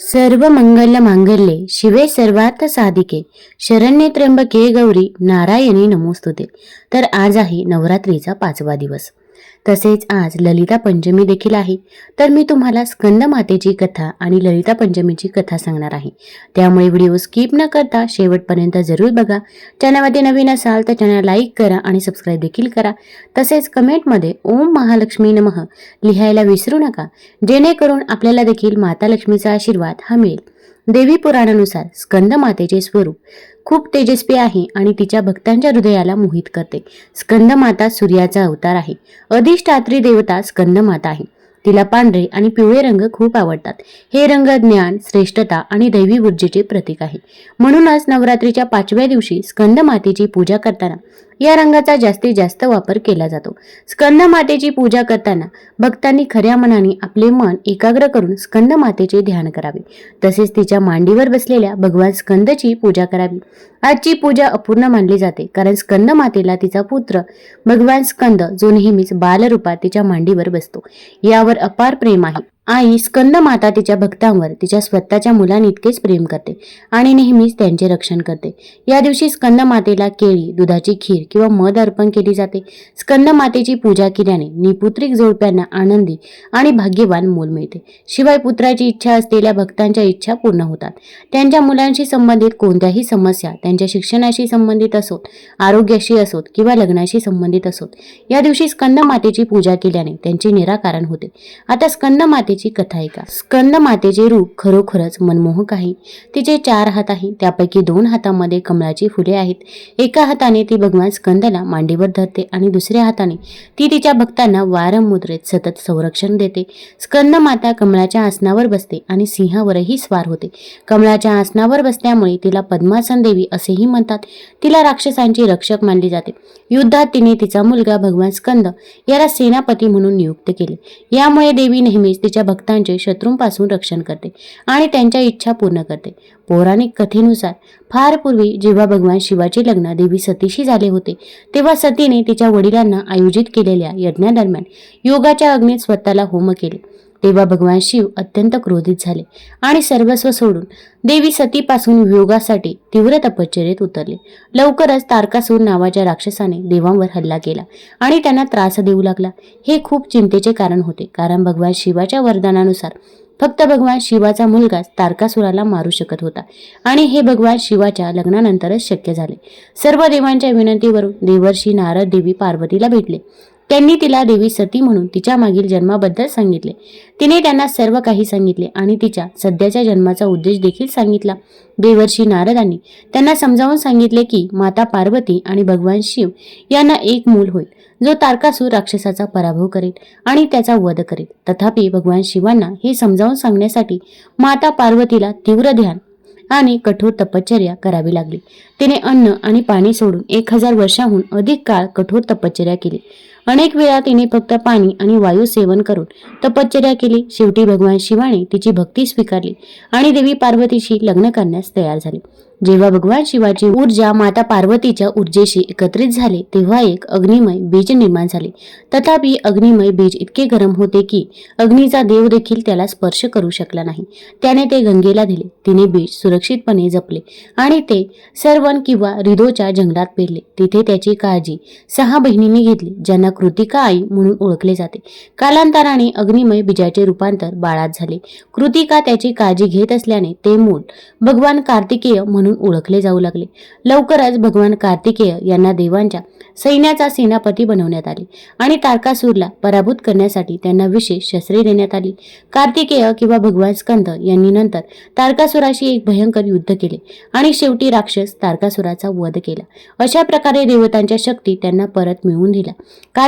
सर्व मंगल मांगल्ये शिवे सर्वार्थ साधिके. शरण्ये त्र्यंबके गौरी नारायणी नमोस्तुते. तर आज आहे नवरात्रीचा पाचवा दिवस. तसेच आज ललिता पंचमी देखील आहे. तर मी तुम्हाला स्कंद मातेची कथा आणि ललिता पंचमीची कथा सांगणार आहे. त्यामुळे व्हिडिओ स्किप न करता शेवटपर्यंत जरूर बघा. चॅनलमध्ये नवीन असाल तर चॅनल लाईक करा आणि सबस्क्राईब देखील करा. तसेच कमेंटमध्ये ओम महालक्ष्मी नमः लिहायला विसरू नका. जेणेकरून आपल्याला देखील माता लक्ष्मीचा आशीर्वाद हा मिळेल. देवी पुराणानुसार स्कंदमातेचे स्वरूप खूप तेजस्वी आहे आणि तिच्या भक्तांच्या हृदयाला मोहित करते. स्कंदमाता सूर्याचा अवतार आहे. अधिष्ठात्री देवता स्कंदमाता आहे. तिला पांढरे आणि पिवळे रंग खूप आवडतात. हे रंग ज्ञान श्रेष्ठता आणि दैवी ऊर्जेचे प्रतीक आहे. म्हणूनच नवरात्रीच्या पाचव्या दिवशी स्कंद मातेची पूजा करताना या रंगाचा जास्तीत जास्त वापर केला जातो. स्कंद मातेची पूजा करताना भक्तांनी खऱ्या मनाने आपले मन एकाग्र करून स्कंद मातेचे ध्यान करावे. तसेच तिच्या मांडीवर बसलेल्या भगवान स्कंदची पूजा करावी. आजची पूजा अपूर्ण मानली जाते कारण स्कंद मातेला तिचा पुत्र भगवान स्कंद जो नेहमीच बालरूपात तिच्या मांडीवर बसतो. यावर अपार प्रेम आहे. आई स्कंद माता तिच्या भक्तांवर तिच्या स्वतःच्या मुलांइतकेच प्रेम करते आणि नेहमीच त्यांचे रक्षण करते. या दिवशी स्कंद मातेला केळी दुधाची खीर किंवा मध अर्पण केली जाते. स्कंद मातेची पूजा केल्याने निपुत्रिक जोडप्यांना आनंदी आणि भाग्यवान मूल मिळते. शिवाय पुत्राची इच्छा असलेल्या भक्तांच्या इच्छा पूर्ण होतात. त्यांच्या मुलांशी संबंधित कोणत्याही समस्या त्यांच्या शिक्षणाशी संबंधित असोत आरोग्याशी असोत किंवा लग्नाशी संबंधित असोत या दिवशी स्कंद मातेची पूजा केल्याने त्यांचे निराकारण होते. आता स्कंद मातेची कथा ऐका स्कंद मातेचे रूप खरोखरच मनमोहक आहे. तिचे चार हात आहे त्यापैकी दोन हातामध्ये कमळाची फुले आहेत. एका हाताने ती भगवान स्कंदला मांडीवर धरते आणि दुसऱ्या हाताने ती तिच्या भक्तांना वारं मुद्रेत सतत संरक्षण देते. स्कंद माता कमळाच्या आसनावर बसते आणि सिंहावरही स्वार होते. कमळाच्या आसनावर बसल्यामुळे तिला पद्मासन देवी असेही म्हणतात. तिला राक्षसांची रक्षक मानली जाते. युद्धात तिने तिचा मुलगा भगवान स्कंद याला सेनापती म्हणून नियुक्त केले. यामुळे देवी नेहमीच तिच्या भक्तांचे शत्रूंपासून रक्षण करते आणि त्यांच्या इच्छा पूर्ण करते. पौराणिक कथेनुसार फार पूर्वी जेव्हा भगवान शिवाचे लग्न देवी सतीशी झाले होते तेव्हा सतीने तिच्या वडिलांना आयोजित केलेल्या यज्ञादरम्यान योगाच्या अग्नीत स्वतःला होम केले. तेव्हा भगवान शिव अत्यंत क्रोधित झाले आणि सर्वस्व सोडून देवी सतीपासून वियोगासाठी तीव्र तपश्चर्येत उतरले. लवकरच तारकासूर नावाच्या राक्षसाने देवांवर हल्ला केला आणि त्यांना त्रास देऊ लागला. हे खूप चिंतेचे कारण होते कारण भगवान शिवाच्या वरदानानुसार फक्त भगवान शिवाचा मुलगाच तारकासुराला मारू शकत होता आणि हे भगवान शिवाच्या लग्नानंतरच शक्य झाले. सर्व देवांच्या विनंतीवरून देवर्षी नारद देवी पार्वतीला भेटले. त्यांनी तिला देवी सती म्हणून तिच्या मागील जन्माबद्दल सांगितले. तिने त्यांना सर्व काही सांगितले आणि तिच्या सध्याच्या जन्माचा उद्देश देखील सांगितला. देवर्षी नारदांनी त्यांना समजावून सांगितले की माता पार्वती आणि भगवान शिव यांना एक मूल होईल जो तारकासूर राक्षसाचा पराभव करेल आणि त्याचा वध करेल. तथापि भगवान शिवांना हे समजावून सांगण्यासाठी माता पार्वतीला तीव्र ध्यान आणि कठोर तपश्चर्या करावी लागली. तिने अन्न आणि पाणी सोडून एक हजार वर्षाहून अधिक काळ कठोर तपश्चर्या केली. अनेक वेळा तिने फक्त पाणी आणि वायू सेवन करून तपश्चर्या केली. शेवटी भगवान शिवाने तिची भक्ती स्वीकारली आणि देवी पार्वतीशी लग्न करण्यास तयार झाली. जेव्हा भगवान शिवाची ऊर्जा माता पार्वतीच्या ऊर्जेशी एकत्रित झाले तेव्हा एक अग्निमय बीज निर्माण झाले. तथापि अग्निमय बीज इतके गरम होते की अग्नीचा देव देखील त्याला स्पर्श करू शकला नाही. त्याने ते गंगेला दिले. तिने बीज सुरक्षितपणे जपले आणि ते सर्वन किंवा रिदोच्या जंगलात पेरले. तिथे त्याची काळजी सहा बहिणींनी घेतली ज्यांना कृतिका आई म्हणून ओळखले जाते. कालांतराने अग्निमय बीजाचे रूपांतर बाळात झाले. कृतिका त्याची काळजी घेत असल्याने ते मूल भगवान कार्तिकेय म्हणून ओळखले जाऊ लागले. लवकरच भगवान कार्तिकेय यांना देवांच्या सैन्याचा सेनापती बनवण्यात आले आणि तारकासूरला पराभूत करण्यासाठी त्यांना विशेष शस्त्रे देण्यात आली. कार्तिकेय किंवा भगवान स्कंद यांनी नंतर तारकासुराशी एक भयंकर युद्ध केले आणि शेवटी राक्षस तारकासुराचा वध केला. अशा प्रकारे देवतांच्या शक्ती त्यांना परत मिळवून दिला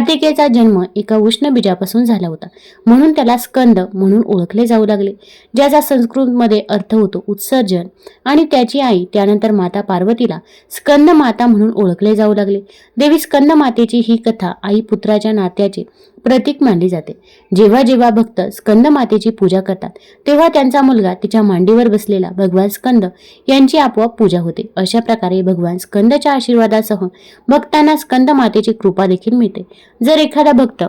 कार्तिकेयचा जन्म एका उष्ण बीजापासून झाला होता. म्हणून त्याला स्कंद म्हणून ओळखले जाऊ लागले. ज्याचा संस्कृतमध्ये अर्थ होतो उत्सर्जन. आणि त्याची आई त्यानंतर माता पार्वतीला स्कंद माता म्हणून ओळखले जाऊ लागले. देवी स्कंद मातेची ही कथा आई पुत्राच्या नात्याचे प्रतीक मानली जाते. जेव्हा जेव्हा भक्त स्कंद मातेची पूजा करतात तेव्हा त्यांचा मुलगा तिच्या मांडीवर बसलेला भगवान स्कंद यांची आपोआप पूजा होते. अशा प्रकारे भगवान स्कंदच्या आशीर्वादासह भक्तांना स्कंद मातेची कृपा देखील मिळते. जर एखादा भक्त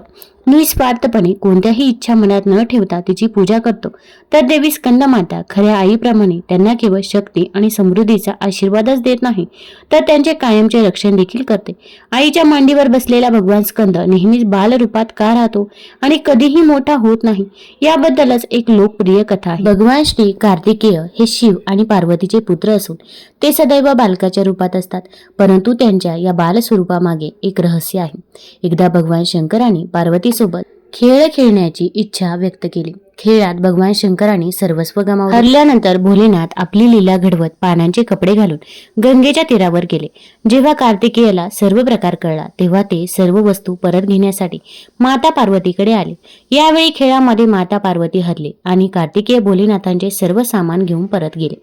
निस्वार्थपणे कोणत्याही इच्छा मनात न ठेवता तिची पूजा करतो. तर देवी स्कंदमाता खऱ्या आईप्रमाणे त्यांना केवळ शक्ती आणि समृद्धीचा आशीर्वादच देत नाही तर त्यांचे कायमचे रक्षण देखील करते. आईच्या मांडीवर बसलेला भगवान स्कंद नेहमीच बालरूपात का राहतो आणि कधीही मोठा होत नाही याबद्दलच एक लोकप्रिय कथा आहे. भगवान श्री कार्तिकेय हे शिव आणि पार्वतीचे पुत्र असून ते सदैव बालकाच्या रूपात असतात परंतु त्यांच्या या बालस्वरूपामागे एक रहस्य आहे. एकदा भगवान शंकराने पार्वतीसोबत खेळ खेळण्याची इच्छा व्यक्त केली. खेळात भगवान शंकराने सर्वस्व गमावले. हरल्यानंतर भोलेनाथ आपली लीला घडवत पानांचे कपडे घालून गंगेच्या तीरावर गेले. जेव्हा कार्तिकेयाला सर्व प्रकार कळला तेव्हा ते सर्व वस्तू परत घेण्यासाठी माता पार्वतीकडे आले. यावेळी खेळामध्ये माता पार्वती हरले आणि कार्तिकेय भोलेनाथांचे सर्व सामान घेऊन परत गेले.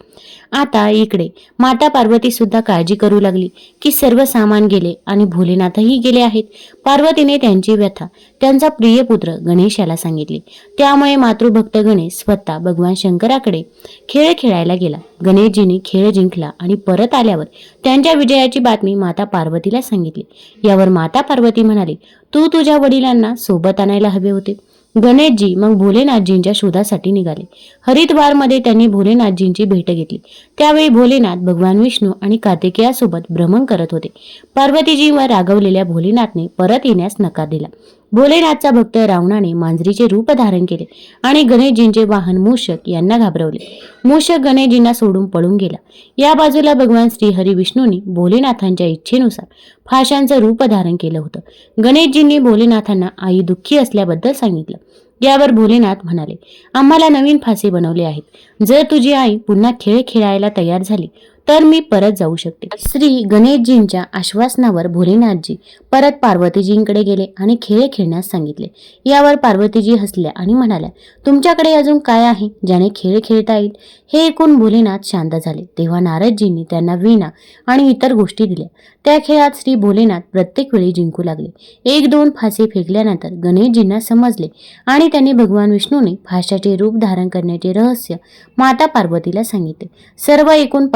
आता इकडे माता पार्वती सुद्धा काळजी करू लागली की सर्व सामान गेले आणि भोलेनाथही गेले आहेत. पार्वतीने त्यांची व्यथा त्यांचा प्रिय पुत्र गणेशाला सांगितली. त्यामुळे मातृभक्त गणेश स्वतः भगवान शंकराकडे खेळ खेळायला गेला. गणेशजीने खेळ जिंकला आणि परत आल्यावर त्यांच्या विजयाची बातमी माता पार्वतीला सांगितली. यावर माता पार्वती म्हणाली तू तु तुझ्या वडिलांना सोबत आणायला हवे होते. गणेशजी मग भोलेनाथजींच्या शोधासाठी निघाले. हरिद्वारमध्ये त्यांनी भोलेनाथजींची भेट घेतली. त्यावेळी भोलेनाथ भगवान विष्णू आणि कार्तिकेयासोबत भ्रमण करत होते. पार्वतीजीवर रागवलेल्या भोलेनाथने परत येण्यास नकार दिला. भोलेनाथचा भक्त रावणाने मांजरीचे रूप धारण केले आणि गणेशजींचे वाहन मूषक यांना घाबरवले. मूषक गणेशजींना सोडून पळून गेला. या बाजूला भगवान श्रीहरी विष्णूंनी भोलेनाथांच्या इच्छेनुसार फाशांचं रूप धारण केलं होतं. गणेशजींनी भोलेनाथांना आई दुःखी असल्याबद्दल सांगितलं. यावर भोलेनाथ म्हणाले आम्हाला नवीन फासे बनवले आहेत. जर तुझी आई पुन्हा खेळ खेळायला तयार झाली तर मी परत जाऊ शकते. श्री गणेशजींच्या आश्वासनावर भोलेनाथजी परत पार्वतीजींकडे गेले आणि खेळ खेळण्यास सांगितले. यावर पार्वतीजी हसल्या आणि म्हणाल्या तुमच्याकडे अजून काय आहे ज्याने खेळ खेळता येईल? हे ऐकून भोलेनाथ शांत झाले. तेव्हा नारदजींनी त्यांना वीणा आणि इतर गोष्टी दिल्या. त्या खेळात श्री भोलेनाथ प्रत्येक वेळी जिंकू लागले. एक दोन फासे फेकल्यानंतर गणेशजींना समजले आणि त्यांनी भगवान विष्णूने फाशाचे रूप धारण करण्याचे रहस्य माता पार्वतीला सांगितले. सर्व ऐकून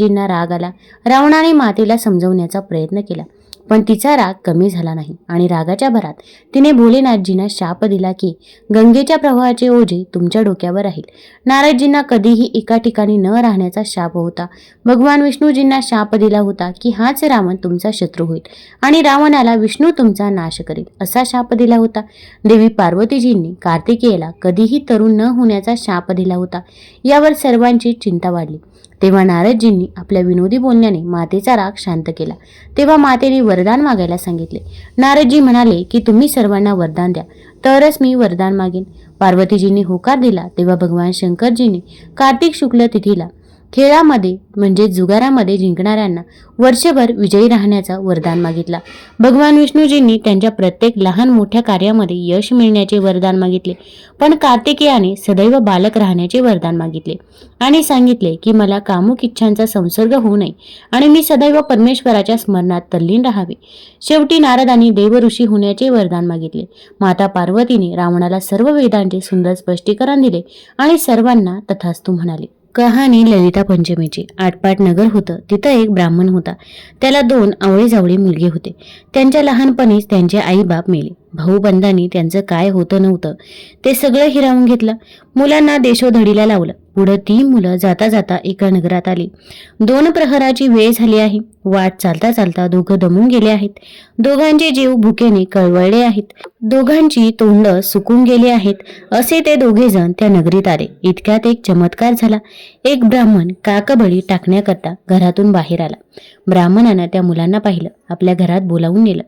पार्वतीजींना राग आला. रावणाने मातेला समजवण्याचा प्रयत्न केला. पण तिचा राग कमी झाला नाही आणि रागाच्या भरात तिने भोलेनाथजींना शाप दिला की गंगेच्या प्रवाहाचे ओझे तुमच्या डोक्यावर राहील. नारदजींना कधीही एका ठिकाणी न राहण्याचा शाप होता. भगवान विष्णूजींना शाप दिला होता की हाच रावण तुमचा शत्रू होईल आणि रावणाला विष्णू तुमचा नाश करेल असा शाप दिला होता. देवी पार्वतीजींनी कार्तिकेयला कधीही तरुण न होण्याचा शाप दिला होता. यावर सर्वांची चिंता वाढली. तेव्हा नारदजींनी आपल्या विनोदी बोलण्याने मातेचा राग शांत केला. तेव्हा मातेने वरदान मागायला सांगितले. नारदजी म्हणाले की तुम्ही सर्वांना वरदान द्या. तरच मी वरदान मागेन. पार्वतीजींनी होकार दिला. तेव्हा भगवान शंकरजींनी कार्तिक शुक्ल तिथीला खेळामध्ये म्हणजे जुगारामध्ये जिंकणाऱ्यांना वर्षभर विजयी राहण्याचा वरदान मागितला. भगवान विष्णूजींनी त्यांच्या प्रत्येक लहान मोठ्या कार्यामध्ये यश मिळण्याचे वरदान मागितले. पण कार्तिकेयाने सदैव बालक राहण्याचे वरदान मागितले आणि सांगितले की मला कामुक इच्छांचा संसर्ग होऊ नये आणि मी सदैव परमेश्वराच्या स्मरणात तल्लीन राहावे. शेवटी नारदांनी देवऋषी होण्याचे वरदान मागितले. माता पार्वतीने रावणाला सर्व वेदांचे सुंदर स्पष्टीकरण दिले आणि सर्वांना तथास्तू म्हणाले. कहाणी ललिता पंचमीची आटपाट नगर होतं तिथं एक ब्राह्मण होता. त्याला दोन आवळी जावळी मुलगे होते. त्यांच्या लहानपणीच त्यांचे आई बाप मेले भाऊबंधांनी त्यांचं काय होतं नव्हतं ते सगळं हिरावून घेतलं. मुलांना देशोधडीला लावलं. पुढे ती मुलं जाता जाता एका नगरात आली. दोन प्रहराची वेळ झाली आहे. वाट चालता चालता दोघं दमून गेले आहेत. दोघांचे जीव भुकेने कळवळले आहेत. दोघांची तोंड सुकून गेली आहेत. असे ते दोघे जण त्या नगरीत आले. इतक्यात एक चमत्कार झाला. एक ब्राह्मण काकबळी टाकण्याकरता घरातून बाहेर आला. ब्राह्मणानं त्या मुलांना पाहिलं. आपल्या घरात बोलावून नेलं.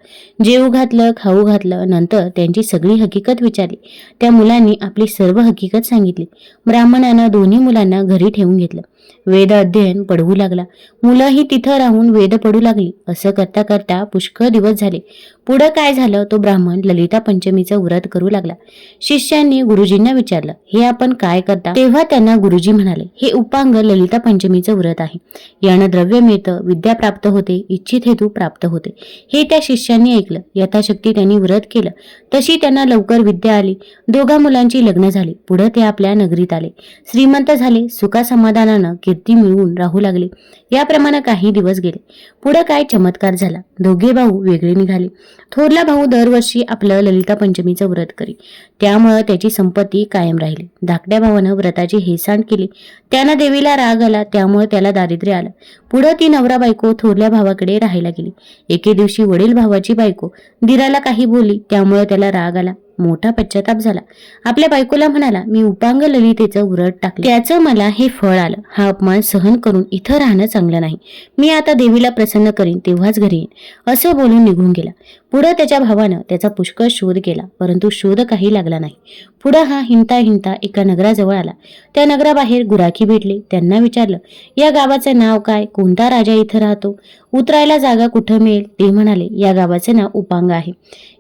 जेव घातलं खाऊ घातलं नंतर त्यांची सगळी हकीकत विचारली. त्या मुलांनी आपली सर्व हकीकत सांगितली. ब्राह्मणानं दोन्ही मुलांना घरी ठेवून घेतलं. वेद अध्ययन पडवू लागला. मुलंही तिथं राहून वेद पडू लागली. असं करता करता पुष्कळ दिवस झाले. पुढं काय झालं तो ब्राह्मण ललिता पंचमीचं व्रत करू लागला. शिष्यांनी गुरुजींना विचारलं हे आपण काय करता? तेव्हा त्यांना गुरुजी म्हणाले हे उपांग ललिता पंचमीचं व्रत आहे. यानं द्रव्य मिळतं विद्या प्राप्त होते इच्छित हेतू प्राप्त होते. हे त्या शिष्यांनी ऐकलं. यथाशक्ती त्यांनी व्रत केलं. तशी त्यांना लवकर विद्या आली. दोघा मुलांची लग्न झाली. पुढे ते आपल्या नगरीत आले. श्रीमंत झाले. सुखासमाधानानं कीर्ती मिळवून राहू लागले. याप्रमाणे काही दिवस गेले. पुढे काय चमत्कार झाला? दोघे भाऊ वेगळे निघाले. थोरला भाऊ दरवर्षी आपलं ललिता पंचमीचं व्रत करी त्यामुळं त्याची संपत्ती कायम राहिली. धाकट्या भावानं व्रताची हेसांड केली. त्यानं देवीला राग आला त्यामुळे त्याला दारिद्र्य आलं. पुढं ती नवरा बायको थोरल्या भावाकडे राहायला गेली. एके दिवशी वडील भावाची बायको दिराला काही बोलली त्यामुळे त्याला राग आला. मोठा पश्चाताप झाला. आपल्या बायकोला म्हणाला मी उपांग ललितेचं उरट टाकले. त्याचं मला हे फळ आलं. हा अपमान सहन करून इथं राहणं चांगलं नाही. मी आता देवीला प्रसन्न करीन तेव्हाच घरी येईन. असं बोलून निघून गेला. पुढं त्याच्या भावानं त्याचा पुष्कळ शोध केला परंतु शोध काही लागला नाही. पुढं हा हिंता हिंता एका नगराजवळ आला. त्या नगराबाहेर गुराखी भेटले. त्यांना विचारलं या गावाचं नाव काय? कोणता राजा इथं राहतो? उतरायला जागा कुठं मिळेल? ते म्हणाले या गावाचं नाव उपांग आहे.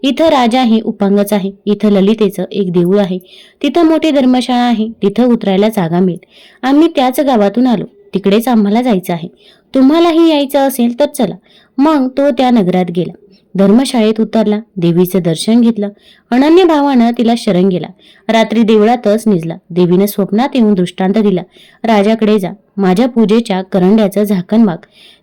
इथं राजा हे उपांगच आहे. इथं ललितेचं एक देऊळ आहे. तिथं मोठी धर्मशाळा आहे. तिथं उतरायला जागा मिळेल. आम्ही त्याच गावातून आलो. तिकडेच आम्हाला जायचं आहे. तुम्हालाही यायचं असेल तर चला. मग तो त्या नगरात गेला. धर्मशाळेत उतरला. देवीचं दर्शन घेतलं. अनन्य भावानं तिला शरण गेला. रात्री देवळातच निजला. देवीनं स्वप्नात येऊन दृष्टांत दिला. राजाकडे जा. माझ्या पूजेच्या करंड्याचं झाकण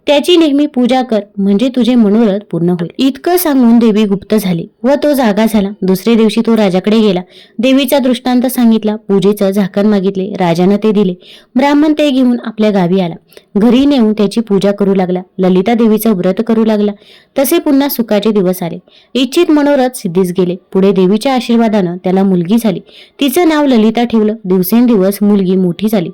त्याची नेहमी पूजा कर म्हणजे तुझे मनोरथ पूर्ण होईल. इतकं सांगून देवी गुप्त झाली व तो जागा झाला. दुसरे दिवशी तो राजाकडे गेला. देवीचा दृष्टांत सांगितला पूजेचं झाकण मागितले राजानं ते दिले. ब्राह्मण ते घेऊन आपल्या गावी आला. घरी नेऊन त्याची पूजा करू लागला. ललिता देवीचं व्रत करू लागला. तसे पुन्हा सुखाचे दिवस आले. इच्छित मनोरथ सिद्धीस गेले. पुढे देवीच्या आशीर्वादानं त्याला मुलगी झाली. तिचं नाव ललिता ठेवलं. दिवसेंदिवस मुलगी मोठी झाली.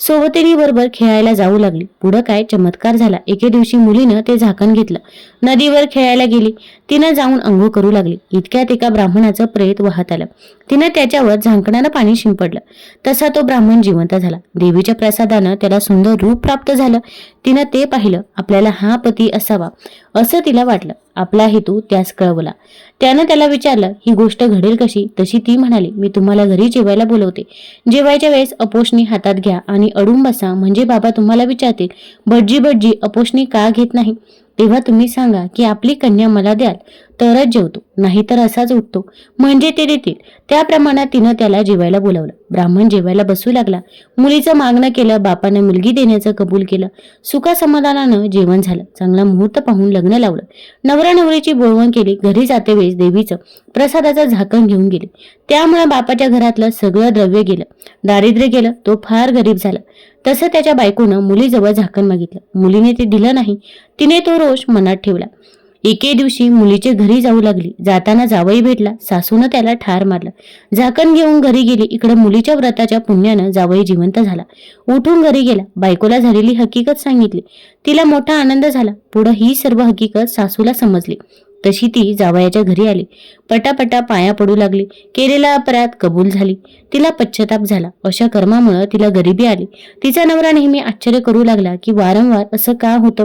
सोबतिनी बरोबर खेळायला जाऊ लागली. पुढं काय? चमत्कार झाला. एके दिवशी मुलीनं ते झाकण घेतलं. नदीवर खेळायला गेली. तिनं जाऊन अंघोळ करू लागली. इतक्यात एका ब्राह्मणाचं प्रेत वाहत आलं. तिनं त्याच्यावर झांकणानं पाणी शिंपडलं. तसा तो ब्राह्मण जिवंत झाला. देवीच्या प्रसादानं त्याला सुंदर रूप प्राप्त झालं. तिनं ते पाहिलं. आपल्याला हा पती असावा. असं तिला वाटलं. आपला हेतू त्यास कळवला. त्यानं त्याला विचारलं ही गोष्ट घडेल कशी? तशी ती म्हणाली मी तुम्हाला घरी जेवायला बोलवते. जेवायच्या वेळेस अपोषणी हातात घ्या आणि अडून बसा. म्हणजे बाबा तुम्हाला विचारतील भटजी भटजी अपोषणी का घेत नाही? तेव्हा तुम्ही सांगा की आपली कन्या मला द्याल. तरच जेवतो नाहीतर असाच उठतो. म्हणजे ते देतील. त्या प्रमाणात तिनं त्याला जेवायला बोलावलं. ब्राह्मण जेवायला बसू लागला. मुलीचं मागणं केलं बापानं मुलगी देण्याचं कबूल केलं. सुखासमाधानानं जेवण झालं. चांगला मुहूर्त पाहून लग्न लावलं. नवरा नवरीची बोलवण केली. घरी जाते वेळेस देवीचं प्रसादाचं झाकण घेऊन गेले. त्यामुळे बापाच्या घरातलं सगळं द्रव्य गेलं. दारिद्र्य गेलं. तो फार गरीब झाला. तसं त्याच्या बायकोनं मुलीजवळ झाकण मागितलं. मुलीने ते दिलं नाही. तिने तो रोष मनात ठेवला. एके दिवशी मुलीचे घरी जाऊ लागली. जाताना जावई भेटला. सासूनं त्याला ठार मारला. झाकण घेऊन घरी गेली. इकडे मुलीच्या व्रताच्या पुण्यानं जावई जिवंत झाला. उठून घरी गेला. बायकोला झालेली हकीकत सांगितली. तिला मोठा आनंद झाला. पुढं ही सर्व हकीकत सासूला समजली. तशी ती जावयाच्या घरी आली. पटापटा पाया पडू लागली. केलेला अपराध कबूल झाली. तिला पश्चाताप झाला. अशा कर्मामुळं तिला गरिबी आली. तिचा नवरा नेहमी आश्चर्य करू लागला की वारंवार असं का होतं?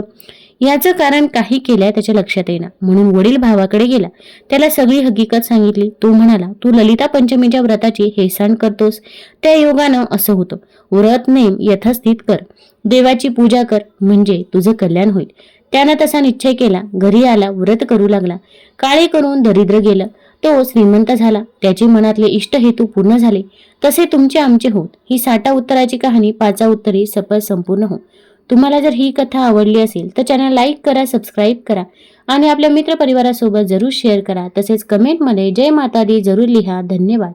याचं कारण काही केलंय त्याच्या लक्षात येईना. म्हणून वडील भावाकडे गेला. त्याला सगळी हकीकत सांगितली. तो म्हणाला तू ललिता पंचमीच्या व्रताची हेसाण करतोस. त्या योगानं असं होतं. व्रत नेम यथास्थित कर. देवाची पूजा कर. म्हणजे तुझं कल्याण होईल. त्यानं तसा निश्चय केला. घरी आला व्रत करू लागला. काळे करून दरिद्र गेलं. तो श्रीमंत झाला. त्याचे मनातले इष्ट हेतू पूर्ण झाले. तसे तुमचे आमचे होत. ही साठा उत्तराची कहाणी पाचा उत्तरी सफल संपूर्ण हो. तुम्हाला जर ही कथा आवडली असेल तर चॅनल लाईक करा सबस्क्राईब करा आणि आपल्या मित्रपरिवारासोबत जरूर शेअर करा. तसेच कमेंटमध्ये जय माता दी जरूर लिहा. धन्यवाद.